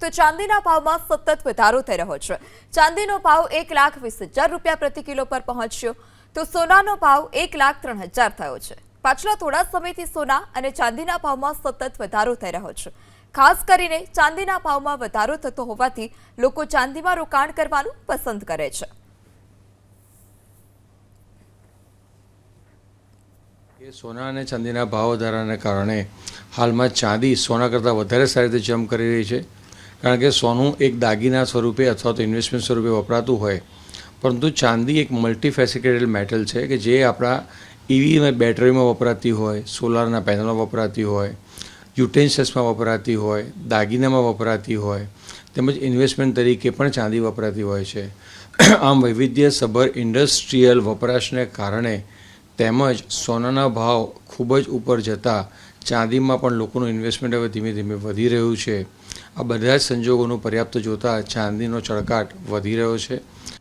તો ચાંદીના ભાવમાં સતત વધારો થઈ રહ્યો છે. ચાંદીનો ભાવ એક લાખ વીસ હજાર રૂપિયા પ્રતિ કિલો પર પહોંચ્યો. તો સોનાનો ભાવ એક લાખ ત્રણ હજાર થયો છે. પાછલા થોડા સમયથી સોના અને ચાંદીના ભાવમાં સતત વધારો થઈ રહ્યો છે. ખાસ કરીને ચાંદીના ભાવમાં વધારો થતો હોવાથી લોકો ચાંદીમાં રોકાણ કરવાનું પસંદ કરે છે. એ સોના અને ચાંદીના ભાવ વધારાને કારણે હાલમાં ચાંદી સોના કરતાં વધારે સારી રીતે જમ્પ કરી રહી છે. કારણ કે સોનું એક દાગીના સ્વરૂપે અથવા તો ઇન્વેસ્ટમેન્ટ સ્વરૂપે વપરાતું હોય. પરંતુ ચાંદી એક મલ્ટીફેસિકેટેડ મેટલ છે કે જે આપણા ઈવી બેટરીમાં વપરાતી હોય, સોલારના પેનલમાં વપરાતી હોય યુટેન્સિલ્સમાં વપરાતી હોય, દાગીનામાં વપરાતી હોય, તેમજ ઇન્વેસ્ટમેન્ટ તરીકે પણ ચાંદી વપરાતી હોય છે. આમ વૈવિધ્યસભર ઇન્ડસ્ટ્રીયલ વપરાશને કારણે તેમજ સોનાના ભાવ ખૂબ જ ઉપર જતાં ચાંદીમાં પણ લોકોનું ઇન્વેસ્ટમેન્ટ હવે ધીમે ધીમે વધી રહ્યું છે. આ બધા જ સંજોગોનું પર્યાપ્ત જોતાં ચાંદીનો ચળકાટ વધી રહ્યો છે.